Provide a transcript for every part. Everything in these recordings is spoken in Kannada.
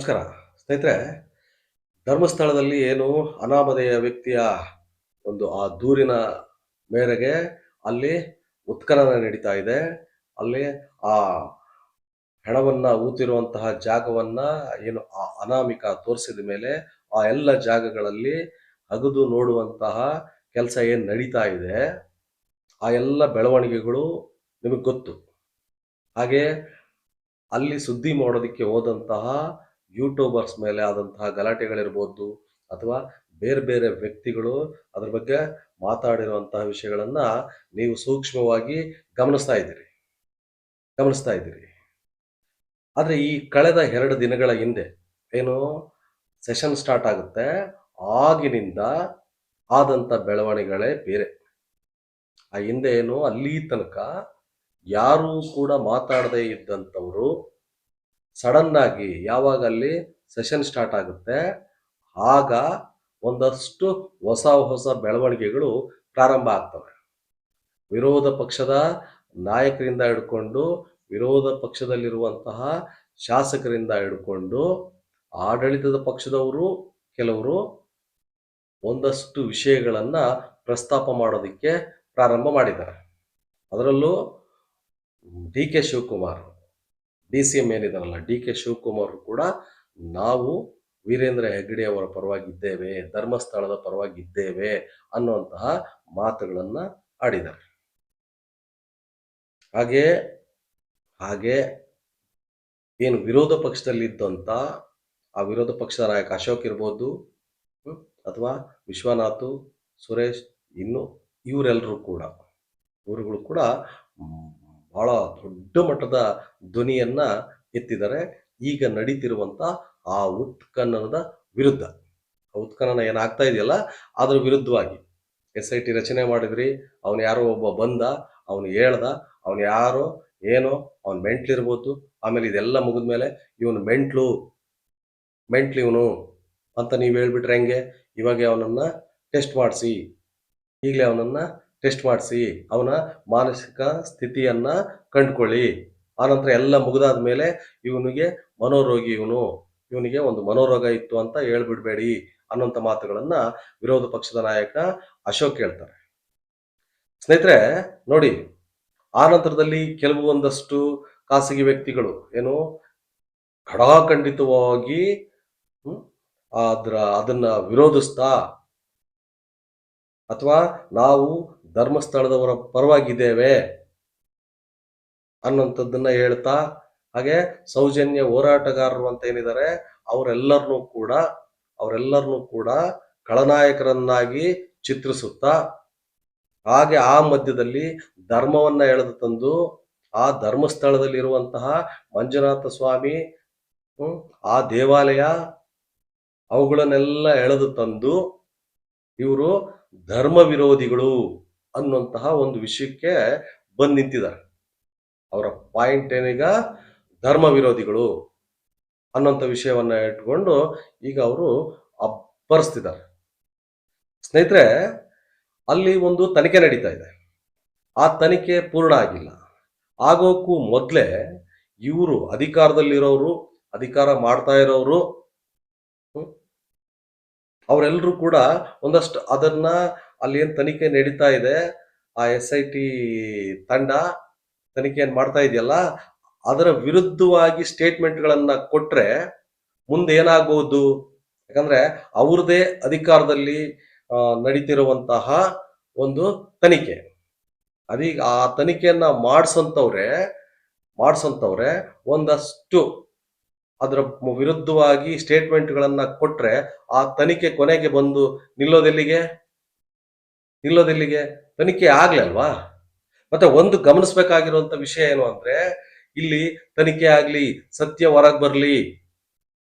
ನಮಸ್ಕಾರ. ಸ್ನೇಹಿತರೆ, ಧರ್ಮಸ್ಥಳದಲ್ಲಿ ಏನು ಅನಾಮಧೇಯ ವ್ಯಕ್ತಿಯ ಒಂದು ಆ ದೂರಿನ ಮೇರೆಗೆ ಅಲ್ಲಿ ಉತ್ಖನನ ನಡೀತಾ ಇದೆ. ಅಲ್ಲಿ ಆ ಹೆಣವನ್ನ ಊತಿರುವಂತಹ ಜಾಗವನ್ನ ಏನು ಆ ಅನಾಮಿಕ ತೋರಿಸಿದ ಮೇಲೆ ಆ ಎಲ್ಲ ಜಾಗಗಳಲ್ಲಿ ಅಗದು ನೋಡುವಂತಹ ಕೆಲಸ ಏನು ನಡೀತಾ ಇದೆ, ಆ ಎಲ್ಲ ಬೆಳವಣಿಗೆಗಳು ನಿಮಗೆ ಗೊತ್ತು. ಹಾಗೆ ಅಲ್ಲಿ ಸುದ್ದಿ ಮಾಡೋದಕ್ಕೆ ಹೋದಂತಹ ಯೂಟ್ಯೂಬರ್ಸ್ ಮೇಲೆ ಆದಂತಹ ಗಲಾಟೆಗಳಿರ್ಬೋದು ಅಥವಾ ಬೇರೆ ಬೇರೆ ವ್ಯಕ್ತಿಗಳು ಅದ್ರ ಬಗ್ಗೆ ಮಾತಾಡಿರುವಂತಹ ವಿಷಯಗಳನ್ನ ನೀವು ಸೂಕ್ಷ್ಮವಾಗಿ ಗಮನಿಸ್ತಾ ಇದ್ದೀರಿ. ಗಮನಿಸ್ತಾ ಇದ್ದೀರಿ. ಆದರೆ ಈ ಕಳೆದ ಎರಡು ದಿನಗಳ ಹಿಂದೆ ಏನು ಸೆಷನ್ ಸ್ಟಾರ್ಟ್ ಆಗುತ್ತೆ. ಆಗಿನಿಂದ ಆದಂಥ ಬೆಳವಣಿಗೆಗಳೇ ಬೇರೆ. ಆ ಹಿಂದೆ ಏನು ಅಲ್ಲಿ ತನಕ ಯಾರೂ ಕೂಡ ಮಾತಾಡದೇ ಇದ್ದಂಥವರು ಸಡನ್ ಆಗಿ ಯಾವಾಗ ಅಲ್ಲಿ ಸೆಷನ್ ಸ್ಟಾರ್ಟ್ ಆಗುತ್ತೆ, ಆಗ ಒಂದಷ್ಟು ಹೊಸ ಹೊಸ ಬೆಳವಣಿಗೆಗಳು ಪ್ರಾರಂಭ ಆಗ್ತವೆ. ವಿರೋಧ ಪಕ್ಷದ ನಾಯಕರಿಂದ ಹಿಡ್ಕೊಂಡು, ವಿರೋಧ ಪಕ್ಷದಲ್ಲಿರುವಂತಹ ಶಾಸಕರಿಂದ ಹಿಡ್ಕೊಂಡು, ಆಡಳಿತದ ಪಕ್ಷದವರು, ಕೆಲವರು ಒಂದಷ್ಟು ವಿಷಯಗಳನ್ನು ಪ್ರಸ್ತಾಪ ಮಾಡೋದಕ್ಕೆ ಪ್ರಾರಂಭ ಮಾಡಿದ್ದಾರೆ. ಅದರಲ್ಲೂ D K Shivakumar D C M ಏನಿದಾರಲ್ಲ, D K Shivakumar ಕೂಡ ನಾವು ವೀರೇಂದ್ರ ಹೆಗ್ಗಡೆ ಅವರ ಪರವಾಗಿದ್ದೇವೆ, ಧರ್ಮಸ್ಥಳದ ಪರವಾಗಿದ್ದೇವೆ ಅನ್ನುವಂತಹ ಮಾತುಗಳನ್ನು ಆಡಿದ್ದಾರೆ. ಹಾಗೆ ಹಾಗೆ ಏನು ವಿರೋಧ ಪಕ್ಷದಲ್ಲಿದ್ದಂಥ ಆ ವಿರೋಧ ಪಕ್ಷದ ನಾಯಕ ಅಶೋಕ್ ಇರ್ಬೋದು ಅಥವಾ ವಿಶ್ವನಾಥ್, ಸುರೇಶ್, ಇನ್ನು ಇವರೆಲ್ಲರೂ ಕೂಡ, ಇವರುಗಳು ಕೂಡ ಬಹಳ ದೊಡ್ಡ ಮಟ್ಟದ ಧ್ವನಿಯನ್ನ ಎತ್ತಿದ್ದಾರೆ. ಈಗ ನಡೀತಿರುವಂತ ಆ ಉತ್ಖನನದ ವಿರುದ್ಧ. ಉತ್ಖನನ ಏನಾಗ್ತಾ ಇದೆಯಲ್ಲ, ಅದ್ರ ವಿರುದ್ಧವಾಗಿ. ಎಸ್ ಐ ಟಿ ರಚನೆ ಮಾಡಿದ್ರಿ, ಅವನು ಯಾರೋ ಒಬ್ಬ ಬಂದ, ಅವನು ಹೇಳ್ದ, ಅವನು ಯಾರೋ ಏನೋ ಅವನು ಮೆಂಟ್ಲಿ ಇರ್ಬೋದು ಆಮೇಲೆ ಇದೆಲ್ಲ ಮುಗಿದ್ಮೇಲೆ ಇವನು ಮೆಂಟ್ಲು ಮೆಂಟ್ಲು ಇವನು ಅಂತ ನೀವು ಹೇಳ್ಬಿಟ್ರೆ ಹೆಂಗೆ? ಇವಾಗ ಅವನನ್ನ ಟೆಸ್ಟ್ ಮಾಡಿಸಿ. ಈಗಲೇ ಅವನನ್ನ ಟೆಸ್ಟ್ ಮಾಡಿಸಿ ಅವನ ಮಾನಸಿಕ ಸ್ಥಿತಿಯನ್ನ ಕಂಡುಕೊಳ್ಳಿ. ಆನಂತರ ಎಲ್ಲ ಮುಗಿದಾದ ಮೇಲೆ ಇವನಿಗೆ ಮನೋರೋಗಿ ಇವನು. ಇವನಿಗೆ ಒಂದು ಮನೋರೋಗ ಇತ್ತು ಅಂತ ಹೇಳ್ಬಿಡ್ಬೇಡಿ ಅನ್ನುವಂಥ ಮಾತುಗಳನ್ನ ವಿರೋಧ ಪಕ್ಷದ ನಾಯಕ ಅಶೋಕ್ ಹೇಳ್ತಾರೆ. ಸ್ನೇಹಿತರೆ, ನೋಡಿ, ಆ ನಂತರದಲ್ಲಿ ಕೆಲವು ಒಂದಷ್ಟು ಖಾಸಗಿ ವ್ಯಕ್ತಿಗಳು ಏನು ಖಡಾಖಂಡಿತವಾಗಿ ಅದ್ರ ಅದನ್ನ ವಿರೋಧಿಸ್ತಾ ಅಥವಾ ನಾವು ಧರ್ಮಸ್ಥಳದವರ ಪರವಾಗಿದ್ದೇವೆ ಅನ್ನೋಂಥದ್ದನ್ನ ಹೇಳ್ತಾ, ಹಾಗೆ ಸೌಜನ್ಯ ಹೋರಾಟಗಾರರು ಅಂತ ಏನಿದ್ದಾರೆ, ಅವರೆಲ್ಲರನ್ನೂ ಕೂಡ ಅವರೆಲ್ಲರನ್ನೂ ಕೂಡ ಖಳನಾಯಕರನ್ನಾಗಿ ಚಿತ್ರಿಸುತ್ತಾ, ಹಾಗೆ ಆ ಮಧ್ಯದಲ್ಲಿ ಧರ್ಮವನ್ನ ಎಳೆದು ತಂದು, ಆ ಧರ್ಮಸ್ಥಳದಲ್ಲಿ ಇರುವಂತಹ ಮಂಜುನಾಥ ಸ್ವಾಮಿ ಆ ದೇವಾಲಯ, ಅವುಗಳನ್ನೆಲ್ಲ ಎಳೆದು ತಂದು, ಇವರು ಧರ್ಮ ವಿರೋಧಿಗಳು ಅನ್ನುವಂತಹ ಒಂದು ವಿಷಯಕ್ಕೆ ಬಂದು ನಿಂತಿದ್ದಾರೆ. ಅವರ ಪಾಯಿಂಟ್ ಏನೀಗ ಧರ್ಮ ವಿರೋಧಿಗಳು ಅನ್ನೋಂಥ ವಿಷಯವನ್ನ ಇಟ್ಕೊಂಡು ಈಗ ಅವರು ಅಬ್ಬರಿಸ್ತಿದ್ದಾರೆ. ಸ್ನೇಹಿತರೆ, ಅಲ್ಲಿ ಒಂದು ತನಿಖೆ ನಡೀತಾ ಇದೆ. ಆ ತನಿಖೆ ಪೂರ್ಣ ಆಗಿಲ್ಲ. ಆಗೋಕ್ಕೂ ಮೊದಲೇ ಇವರು ಅಧಿಕಾರದಲ್ಲಿರೋರು, ಅಧಿಕಾರ ಮಾಡ್ತಾ ಇರೋರು ಅವರೆಲ್ಲರೂ ಕೂಡ ಒಂದಷ್ಟು ಅದನ್ನ ಅಲ್ಲಿ ಏನ್ ತನಿಖೆ ನಡೀತಾ ಇದೆ? ಆ ಎಸ್ ಐ ಟಿ ತಂಡ ತನಿಖೆಯನ್ನು ಮಾಡ್ತಾ ಇದೆಯಲ್ಲ, ಅದರ ವಿರುದ್ಧವಾಗಿ ಸ್ಟೇಟ್ಮೆಂಟ್ಗಳನ್ನ ಕೊಟ್ರೆ ಮುಂದೆ ಏನಾಗಬಹುದು ಯಾಕಂದ್ರೆ ಅವ್ರದೇ ಅಧಿಕಾರದಲ್ಲಿ ನಡೀತಿರುವಂತಹ ಒಂದು ತನಿಖೆ. ಅದೀಗ ಆ ತನಿಖೆಯನ್ನ ಮಾಡಿಸಂತವ್ರೆ ಮಾಡಿಸಂತವ್ರೆ ಒಂದಷ್ಟು ಅದರ ವಿರುದ್ಧವಾಗಿ ಸ್ಟೇಟ್ಮೆಂಟ್ಗಳನ್ನ ಕೊಟ್ರೆ ಆ ತನಿಖೆ ಕೊನೆಗೆ ಬಂದು ನಿಲ್ಲೋದೆಲ್ಲಿಗೆ? ನಿಲ್ಲೋದೆಲ್ಲಿಗೆ ತನಿಖೆ ಆಗ್ಲಲ್ವಾ ಮತ್ತೆ ಒಂದು ಗಮನಿಸ್ಬೇಕಾಗಿರುವಂತ ವಿಷಯ ಏನು ಅಂದ್ರೆ, ಇಲ್ಲಿ ತನಿಖೆ ಆಗ್ಲಿ, ಸತ್ಯ ಹೊರಗ್ ಬರ್ಲಿ.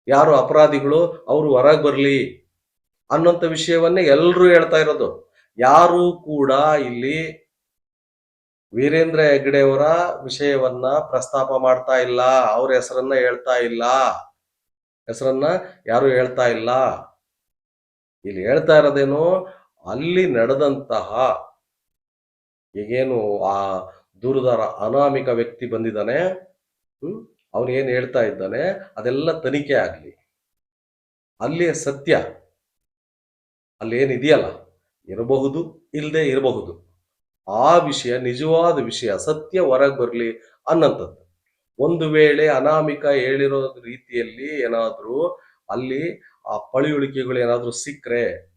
ಯಾರು ಅಪರಾಧಿಗಳು, ಅವರು ಹೊರಗ್ ಬರ್ಲಿ. ಅನ್ನೋಂಥ ವಿಷಯವನ್ನೇ ಎಲ್ಲರೂ ಹೇಳ್ತಾ ಇರೋದು. ಯಾರು ಕೂಡ ಇಲ್ಲಿ ವೀರೇಂದ್ರ ಹೆಗ್ಡೆಯವರ ವಿಷಯವನ್ನ ಪ್ರಸ್ತಾಪ ಮಾಡ್ತಾ ಇಲ್ಲ. ಅವ್ರ ಹೆಸರನ್ನ ಹೇಳ್ತಾ ಇಲ್ಲ. ಹೆಸರನ್ನ ಯಾರು ಹೇಳ್ತಾ ಇಲ್ಲ. ಇಲ್ಲಿ ಹೇಳ್ತಾ ಇರೋದೇನು ಅಲ್ಲಿ ನಡೆದಂತಹ ಈಗೇನು ಆ ದೂರದಾರ ಅನಾಮಿಕ ವ್ಯಕ್ತಿ ಬಂದಿದ್ದಾನೆ, ಹ್ಮ್ ಏನು ಹೇಳ್ತಾ ಇದ್ದಾನೆ, ಅದೆಲ್ಲ ತನಿಖೆ ಆಗಲಿ. ಅಲ್ಲಿಯ ಸತ್ಯ ಅಲ್ಲಿ ಏನಿದೆಯಲ್ಲ ಇರಬಹುದು ಇಲ್ಲದೆ ಇರಬಹುದು. ಆ ವಿಷಯ ನಿಜವಾದ ವಿಷಯ, ಸತ್ಯ ಹೊರಗೆ ಬರಲಿ ಅನ್ನಂಥದ್ದು. ಒಂದು ವೇಳೆ ಅನಾಮಿಕ ಹೇಳಿರೋ ರೀತಿಯಲ್ಲಿ ಏನಾದರೂ ಅಲ್ಲಿ ಆ ಪಳಿಯುಳಿಕೆಗಳು ಏನಾದರೂ ಸಿಕ್ಕರೆ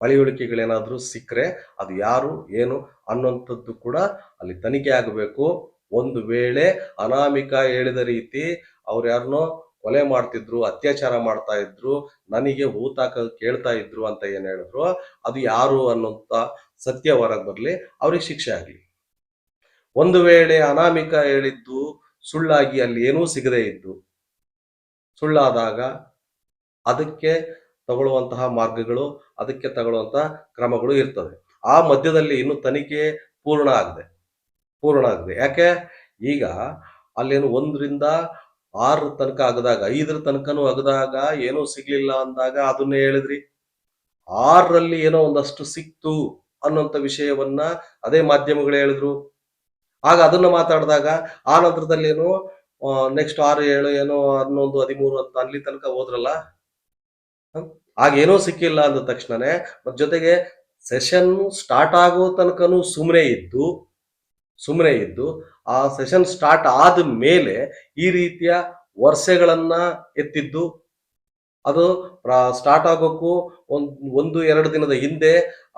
ಪಳಿಯುಳಿಕೆಗಳೇನಾದರೂ ಸಿಕ್ಕರೆ ಅದು ಯಾರು, ಏನು ಅನ್ನುವಂಥದ್ದು ಕೂಡ ಅಲ್ಲಿ ತನಿಖೆ ಆಗಬೇಕು. ಒಂದು ವೇಳೆ ಅನಾಮಿಕ ಹೇಳಿದ ರೀತಿ ಅವ್ರು ಯಾರನ್ನೋ ಕೊಲೆ ಮಾಡ್ತಿದ್ರು, ಅತ್ಯಾಚಾರ ಮಾಡ್ತಾ ಇದ್ರು, ನನಗೆ ಹೂತಾಕ ಕೇಳ್ತಾ ಇದ್ರು ಅಂತ ಏನು ಹೇಳಿದ್ರು, ಅದು ಯಾರು ಅನ್ನೋಂಥ ಸತ್ಯ ಹೊರಗೆ ಬರಲಿ, ಅವ್ರಿಗೆ ಶಿಕ್ಷೆ ಆಗಲಿ. ಒಂದು ವೇಳೆ ಅನಾಮಿಕ ಹೇಳಿದ್ದು ಸುಳ್ಳಾಗಿ ಅಲ್ಲಿ ಏನೂ ಸಿಗದೇ ಇದ್ದು, ಸುಳ್ಳಾದಾಗ ಅದಕ್ಕೆ ತಗೊಳ್ಳುವಂತಹ ಮಾರ್ಗಗಳು, ಅದಕ್ಕೆ ತಗೊಳ್ಳುವಂತಹ ಕ್ರಮಗಳು ಇರ್ತವೆ. ಆ ಮಧ್ಯದಲ್ಲಿ ಇನ್ನು ತನಿಖೆ ಪೂರ್ಣ ಆಗದೆ. ಪೂರ್ಣ ಆಗದೆ. ಯಾಕೆ? ಈಗ ಅಲ್ಲೇನು ಒಂದರಿಂದ ಆರು ತನಕ ಆಗದಾಗ, ಐದರ ತನಕನೂ ಆಗದಾಗ ಏನೂ ಸಿಗ್ಲಿಲ್ಲ ಅಂದಾಗ ಅದನ್ನೇ ಹೇಳಿದ್ರಿ. ಆರರಲ್ಲಿ ಏನೋ ಒಂದಷ್ಟು ಸಿಕ್ತು ಅನ್ನೋಂಥ ವಿಷಯವನ್ನ ಅದೇ ಮಾಧ್ಯಮಗಳು ಹೇಳಿದ್ರು. ಆಗ ಅದನ್ನ ಮಾತಾಡಿದಾಗ ಆ ನಂತರದಲ್ಲಿ ಏನು ನೆಕ್ಸ್ಟ್ ಆರು, ಏಳು, ಏನೋ ಹನ್ನೊಂದು, ಹದಿಮೂರು ಅಂತ ಅಲ್ಲಿ ತನಕ ಹೋದ್ರಲ್ಲ? ಹ್ಮ್? ಆಗ ಏನೋ ಸಿಕ್ಕಿಲ್ಲ ಅಂದ ತಕ್ಷಣನೇ ಮತ್ ಜೊತೆಗೆ ಸೆಷನ್ ಸ್ಟಾರ್ಟ್ ಆಗೋ ತನಕನೂ ಸುಮ್ಮನೆ ಇದ್ದು ಸುಮ್ಮನೆ ಇದ್ದು, ಆ ಸೆಷನ್ ಸ್ಟಾರ್ಟ್ ಆದ ಮೇಲೆ ಈ ರೀತಿಯ ವರ್ಷಗಳನ್ನ ಎತ್ತಿದ್ದು, ಅದು ಸ್ಟಾರ್ಟ್ ಆಗೋಕ್ಕೂ ಒಂದು ಒಂದು, ಎರಡು ದಿನದ ಹಿಂದೆ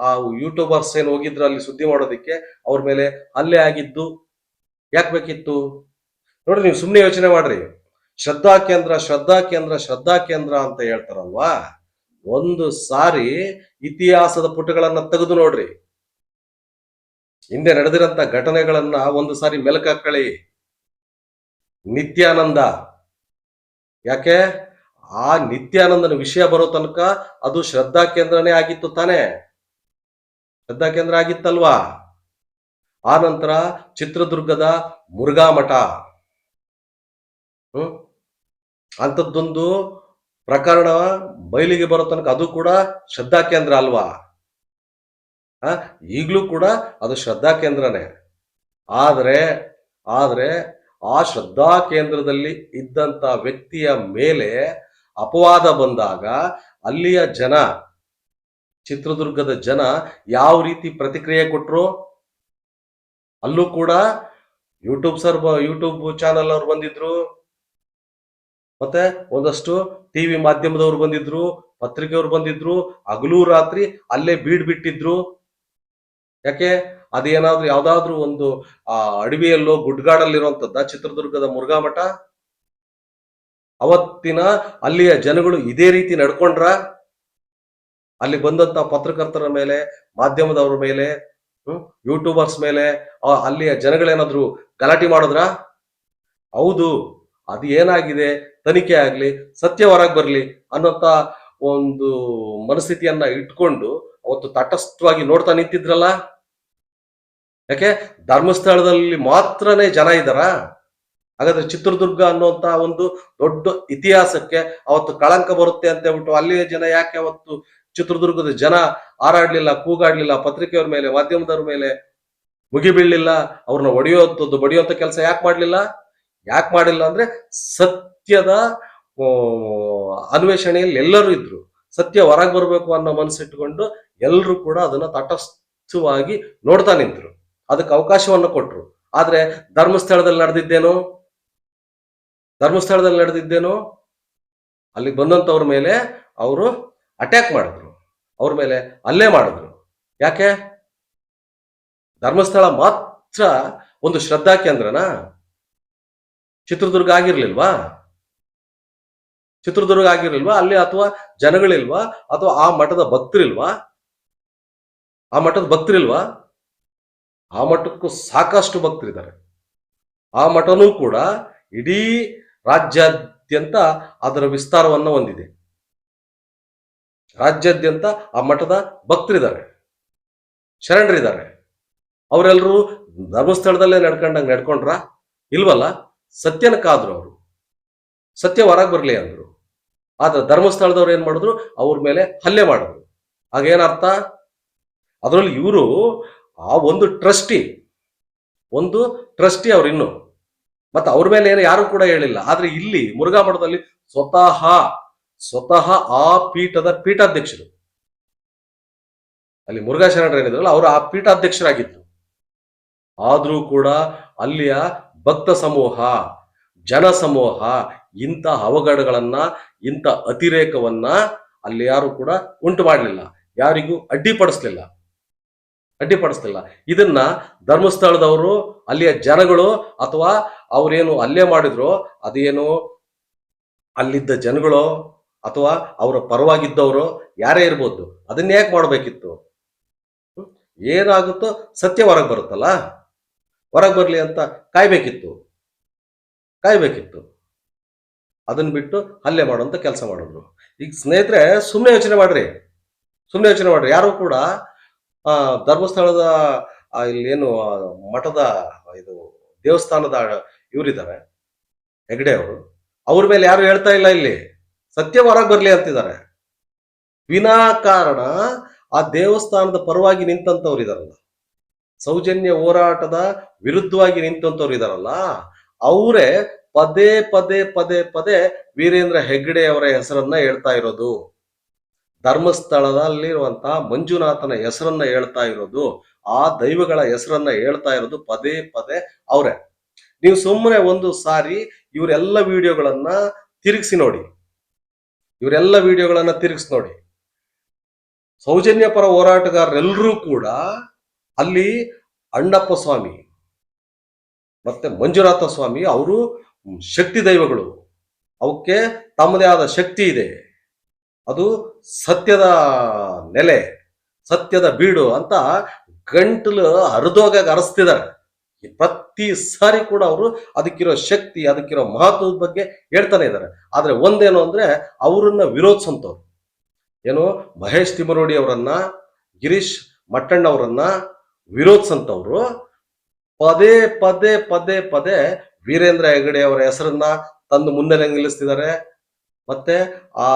ಆ ಯೂಟ್ಯೂಬರ್ಸ್ ಏನು ಹೋಗಿದ್ರು ಅಲ್ಲಿ ಸುದ್ದಿ ಮಾಡೋದಕ್ಕೆ, ಅವ್ರ ಮೇಲೆ ಅಲ್ಲೇ ಆಗಿದ್ದು, ಯಾಕೆ ಬೇಕಿತ್ತು ನೋಡ್ರಿ ನೀವು ಸುಮ್ಮನೆ ಯೋಚನೆ ಮಾಡ್ರಿ ಶ್ರದ್ಧಾ ಕೇಂದ್ರ ಶ್ರದ್ಧಾ ಕೇಂದ್ರ ಶ್ರದ್ಧಾ ಕೇಂದ್ರ ಅಂತ ಹೇಳ್ತಾರಲ್ವಾ? ಒಂದು ಸಾರಿ ಇತಿಹಾಸದ ಪುಟಗಳನ್ನ ತೆಗೆದು ನೋಡ್ರಿ. ಹಿಂದೆ ನಡೆದಿರಂತ ಘಟನೆಗಳನ್ನ ಒಂದು ಸಾರಿ ಮೆಲುಕಾಕಳಿ ನಿತ್ಯಾನಂದ. ಯಾಕೆ? ಆ ನಿತ್ಯಾನಂದನ ವಿಷಯ ಬರೋ ತನಕ ಅದು ಶ್ರದ್ಧಾ ಕೇಂದ್ರನೇ ಆಗಿತ್ತು ತಾನೇ. ಶ್ರದ್ಧಾ ಕೇಂದ್ರ ಆಗಿತ್ತಲ್ವಾ? ಆ ನಂತರ ಚಿತ್ರದುರ್ಗದ ಮುರುಘಾ ಮಠ ಹ್ಮ್? ಅಂಥದ್ದೊಂದು ಪ್ರಕರಣ ಬಯಲಿಗೆ ಬರೋ ತನಕ ಅದು ಕೂಡ ಶ್ರದ್ಧಾ ಕೇಂದ್ರ ಅಲ್ವಾ? ಆ ಈಗಲೂ ಕೂಡ ಅದು ಶ್ರದ್ಧಾ ಕೇಂದ್ರನೇ. ಆದರೆ ಆದರೆ ಆ ಶ್ರದ್ಧಾ ಕೇಂದ್ರದಲ್ಲಿ ಇದ್ದಂತ ವ್ಯಕ್ತಿಯ ಮೇಲೆ ಅಪವಾದ ಬಂದಾಗ ಅಲ್ಲಿಯ ಜನ, ಚಿತ್ರದುರ್ಗದ ಜನ ಯಾವ ರೀತಿ ಪ್ರತಿಕ್ರಿಯೆ ಕೊಟ್ರು? ಅಲ್ಲೂ ಕೂಡ ಯೂಟ್ಯೂಬ್ ಸರ್ ಯೂಟ್ಯೂಬ್ ಚಾನಲ್ ಅವ್ರು ಬಂದಿದ್ರು. ಮತ್ತೆ ಒಂದಷ್ಟು ಟಿವಿ ಮಾಧ್ಯಮದವ್ರು ಬಂದಿದ್ರು, ಪತ್ರಿಕೆಯವ್ರು ಬಂದಿದ್ರು, ಹಗಲು ರಾತ್ರಿ ಅಲ್ಲೇ ಬೀಡ್ ಬಿಟ್ಟಿದ್ರು. ಯಾಕೆ? ಅದೇನಾದ್ರೂ ಯಾವ್ದಾದ್ರು ಒಂದು, ಆ, ಅಡವಿಯಲ್ಲೋ ಗುಡ್ಗಾಡಲ್ಲಿರುವಂತದ್ದ ಚಿತ್ರದುರ್ಗದ ಮುರುಘಾ ಮಠ? ಅವತ್ತಿನ ಅಲ್ಲಿಯ ಜನಗಳು ಇದೇ ರೀತಿ ನಡ್ಕೊಂಡ್ರ? ಅಲ್ಲಿ ಬಂದಂತ ಪತ್ರಕರ್ತರ ಮೇಲೆ, ಮಾಧ್ಯಮದವ್ರ ಮೇಲೆ ಯೂಟ್ಯೂಬರ್ಸ್ ಮೇಲೆ ಅಲ್ಲಿಯ ಜನಗಳೇನಾದ್ರು ಗಲಾಟೆ ಮಾಡಿದ್ರ? ಹೌದು. ಅದು ಏನಾಗಿದೆ? ತನಿಖೆ ಆಗ್ಲಿ, ಸತ್ಯ ಹೊರಗೆ ಬರ್ಲಿ ಅನ್ನೋಂಥ ಒಂದು ಮನಸ್ಥಿತಿಯನ್ನ ಇಟ್ಕೊಂಡು ಅವತ್ತು ತಟಸ್ಥವಾಗಿ ನೋಡ್ತಾ ನಿಂತಿದ್ರಲ್ಲ? ಯಾಕೆ? ಧರ್ಮಸ್ಥಳದಲ್ಲಿ ಮಾತ್ರನೇ ಜನ ಇದ್ದಾರ? ಹಾಗಾದ್ರೆ ಚಿತ್ರದುರ್ಗ ಅನ್ನುವಂತ ಒಂದು ದೊಡ್ಡ ಇತಿಹಾಸಕ್ಕೆ ಅವತ್ತು ಕಳಂಕ ಬರುತ್ತೆ ಅಂತ ಹೇಳ್ಬಿಟ್ಟು ಅಲ್ಲಿಯ ಜನ ಯಾಕೆ ಅವತ್ತು ಚಿತ್ರದುರ್ಗದ ಜನ ಹಾರಾಡ್ಲಿಲ್ಲ, ಕೂಗಾಡ್ಲಿಲ್ಲ, ಪತ್ರಿಕೆಯವ್ರ ಮೇಲೆ, ಮಾಧ್ಯಮದವ್ರ ಮೇಲೆ ಮುಗಿಬೀಳಲಿಲ್ಲ, ಅವ್ರನ್ನ ಒಡೆಯುವಂಥದ್ದು ಬಡಿಯುವಂತ ಕೆಲಸ ಯಾಕೆ ಮಾಡ್ಲಿಲ್ಲ? ಯಾಕೆ ಮಾಡಿಲ್ಲ ಅಂದ್ರೆ ಸತ್ಯದ ಅನ್ವೇಷಣೆಯಲ್ಲಿ ಎಲ್ಲರೂ ಇದ್ರು. ಸತ್ಯ ಹೊರಗೆ ಬರಬೇಕು ಅನ್ನೋ ಮನಸ್ಸಿಟ್ಕೊಂಡು ಎಲ್ಲರೂ ಕೂಡ ಅದನ್ನ ತಟಸ್ಥವಾಗಿ ನೋಡ್ತಾ ನಿಂತರು. ಅದಕ್ಕೆ ಅವಕಾಶವನ್ನು ಕೊಟ್ರು. ಆದ್ರೆ ಧರ್ಮಸ್ಥಳದಲ್ಲಿ ನಡೆದಿದ್ದೇನು? ಧರ್ಮಸ್ಥಳದಲ್ಲಿ ನಡೆದಿದ್ದೇನು? ಅಲ್ಲಿಗೆ ಬಂದಂತವ್ರ ಮೇಲೆ ಅವರು ಅಟ್ಯಾಕ್ ಮಾಡಿದ್ರು. ಅವ್ರ ಮೇಲೆ ಅಲ್ಲೇ ಮಾಡಿದ್ರು. ಯಾಕೆ? ಧರ್ಮಸ್ಥಳ ಮಾತ್ರ ಒಂದು ಶ್ರದ್ಧಾ ಕೇಂದ್ರನಾ ಚಿತ್ರದುರ್ಗ ಆಗಿರ್ಲಿಲ್ವಾ? ಚಿತ್ರದುರ್ಗ ಆಗಿರ್ಲಿಲ್ವಾ? ಅಲ್ಲಿ ಅಥವಾ ಜನಗಳಿಲ್ವಾ? ಅಥವಾ ಆ ಮಠದ ಭಕ್ತರಿಲ್ವಾ? ಆ ಮಠದ ಭಕ್ತರಿಲ್ವಾ? ಆ ಮಠಕ್ಕೂ ಸಾಕಷ್ಟು ಭಕ್ತರಿದ್ದಾರೆ. ಆ ಮಠನೂ ಕೂಡ ಇಡೀ ರಾಜ್ಯಾದ್ಯಂತ ಅದರ ವಿಸ್ತಾರವನ್ನ ಹೊಂದಿದೆ. ರಾಜ್ಯಾದ್ಯಂತ ಆ ಮಠದ ಭಕ್ತರಿದ್ದಾರೆ. ಶರಣರಿದ್ದಾರೆ. ಅವರೆಲ್ಲರೂ ಧರ್ಮಸ್ಥಳದಲ್ಲೇ ನಡ್ಕೊಂಡಂಗೆ ನಡ್ಕೊಂಡ್ರ? ಇಲ್ವಲ್ಲ? ಸತ್ಯನ ಕಾದ್ರು ಅವರು. ಸತ್ಯ ಹೊರಗೆ ಬರಲಿ ಅಂದ್ರು. ಆದ್ರೆ ಧರ್ಮಸ್ಥಳದವ್ರು ಏನ್ ಮಾಡಿದ್ರು? ಅವ್ರ ಮೇಲೆ ಹಲ್ಲೆ ಮಾಡಿದ್ರು. ಹಾಗೇನರ್ಥ ಅದರಲ್ಲಿ ಇವರು ಆ ಒಂದು ಟ್ರಸ್ಟಿ ಒಂದು ಟ್ರಸ್ಟಿ ಅವ್ರು ಇನ್ನು. ಮತ್ತೆ ಅವ್ರ ಮೇಲೆ ಏನು ಯಾರು ಕೂಡ ಹೇಳಿಲ್ಲ. ಆದ್ರೆ ಇಲ್ಲಿ ಮುರುಘಾ ಮಠದಲ್ಲಿ ಸ್ವತಃ ಸ್ವತಃ ಆ ಪೀಠದ ಪೀಠಾಧ್ಯಕ್ಷರು. ಅಲ್ಲಿ ಮುರುಘಾ ಶರಣರು ಏನಿದ್ರಲ್ಲ, ಅವರು ಆ ಪೀಠಾಧ್ಯಕ್ಷರಾಗಿದ್ರು. ಆದ್ರೂ ಕೂಡ ಅಲ್ಲಿಯ ಭಕ್ತ ಸಮೂಹ, ಜನ ಸಮೂಹ, ಇಂಥ ಅವಘಡಗಳನ್ನ, ಇಂಥ ಅತಿರೇಕವನ್ನ ಅಲ್ಲಿ ಯಾರು ಕೂಡ ಉಂಟು ಮಾಡಲಿಲ್ಲ. ಯಾರಿಗೂ ಅಡ್ಡಿಪಡಿಸ್ಲಿಲ್ಲ. ಅಡ್ಡಿಪಡಿಸ್ಲಿಲ್ಲ. ಇದನ್ನ ಧರ್ಮಸ್ಥಳದವರು, ಅಲ್ಲಿಯ ಜನಗಳು ಅಥವಾ ಅವರೇನು ಅಲ್ಲೇ ಮಾಡಿದ್ರು, ಅದೇನು ಅಲ್ಲಿದ್ದ ಜನಗಳು ಅಥವಾ ಅವರ ಪರವಾಗಿದ್ದವರು, ಯಾರೇ ಇರ್ಬೋದು, ಅದನ್ನ ಯಾಕೆ ಮಾಡಬೇಕಿತ್ತು? ಏನಾಗುತ್ತೋ ಸತ್ಯ ಹೊರಗೆ ಬರುತ್ತಲ್ಲ? ಹೊರಗೆ ಬರಲಿ ಅಂತ ಕಾಯ್ಬೇಕಿತ್ತು. ಕಾಯ್ಬೇಕಿತ್ತು. ಅದನ್ನ ಬಿಟ್ಟು ಹಲ್ಲೆ ಮಾಡುವಂತ ಕೆಲಸ ಮಾಡಿದ್ರು. ಈಗ ಸ್ನೇಹಿತರೆ ಸುಮ್ಮನೆ ಯೋಚನೆ ಮಾಡ್ರಿ. ಸುಮ್ಮನೆ ಯೋಚನೆ ಮಾಡ್ರಿ. ಯಾರು ಕೂಡ ಧರ್ಮಸ್ಥಳದ ಇಲ್ಲೇನು ಮಠದ, ಇದು, ದೇವಸ್ಥಾನದ ಇವರಿದ್ದಾರೆ. ಹೆಗ್ಡೆ ಅವರು. ಅವ್ರ ಮೇಲೆ ಯಾರು ಹೇಳ್ತಾ ಇಲ್ಲ ಇಲ್ಲಿ. ಸತ್ಯ ಹೊರಗೆ ಬರಲಿ ಅಂತಿದ್ದಾರೆ. ವಿನಾಕಾರಣ ಆ ದೇವಸ್ಥಾನದ ಪರವಾಗಿ ನಿಂತಂತವ್ರು ಇದಾರಲ್ಲ ಸೌಜನ್ಯ ಹೋರಾಟದ ವಿರುದ್ಧವಾಗಿ ನಿಂತಂತವ್ರು ಇದಾರಲ್ಲ, ಅವರೇ ಪದೇ ಪದೇ ಪದೇ ಪದೇ ವೀರೇಂದ್ರ ಹೆಗ್ಗಡೆ ಅವರ ಹೆಸರನ್ನ ಹೇಳ್ತಾ ಇರೋದು. ಧರ್ಮಸ್ಥಳದಲ್ಲಿರುವಂತಹ ಮಂಜುನಾಥನ ಹೆಸರನ್ನ ಹೇಳ್ತಾ ಇರೋದು. ಆ ದೈವಗಳ ಹೆಸರನ್ನ ಹೇಳ್ತಾ ಇರೋದು ಪದೇ ಪದೇ ಅವರೇ. ನೀವು ಸುಮ್ಮನೆ ಒಂದು ಸಾರಿ ಇವರೆಲ್ಲ ವಿಡಿಯೋಗಳನ್ನ ತಿರುಗಿಸಿ ನೋಡಿ. ಇವರೆಲ್ಲ ವಿಡಿಯೋಗಳನ್ನ ತಿರುಗಿಸಿ ನೋಡಿ. ಸೌಜನ್ಯ ಪರ ಹೋರಾಟಗಾರರೆಲ್ಲರೂ ಕೂಡ ಅಲ್ಲಿ ಅಣ್ಣಪ್ಪ ಸ್ವಾಮಿ ಮತ್ತೆ ಮಂಜುನಾಥ ಸ್ವಾಮಿ ಅವರು ಶಕ್ತಿ ದೈವಗಳು. ಅವಕ್ಕೆ ತಮ್ಮದೇ ಆದ ಶಕ್ತಿ ಇದೆ. ಅದು ಸತ್ಯದ ನೆಲೆ, ಸತ್ಯದ ಬೀಡು ಅಂತ ಗಂಟಲು ಹರಿದೋಗ ಅರಸ್ತಿದ್ದಾರೆ. ಪ್ರತಿ ಸಾರಿ ಕೂಡ ಅವರು ಅದಕ್ಕಿರೋ ಶಕ್ತಿ, ಅದಕ್ಕಿರೋ ಮಹತ್ವದ ಬಗ್ಗೆ ಹೇಳ್ತಾನೆ ಇದ್ದಾರೆ. ಆದ್ರೆ ಒಂದೇನು ಅಂದ್ರೆ ಅವರನ್ನ ವಿರೋಧಿಸಂತವ್ರು ಏನು ಮಹೇಶ್ ತಿಮರೋಡಿ ಅವರನ್ನ, ಗಿರೀಶ್ ಮಟ್ಟಣ್ಣ ಅವರನ್ನ ವಿರೋಧಿಸಂತವ್ರು ಪದೇ ಪದೇ ಪದೇ ಪದೇ ವೀರೇಂದ್ರ ಹೆಗಡೆ ಅವರ ಹೆಸರನ್ನ ತಂದು ಮುನ್ನೆಲೆ ನಿಲ್ಲಿಸ್ತಿದ್ದಾರೆ. ಮತ್ತೆ ಆ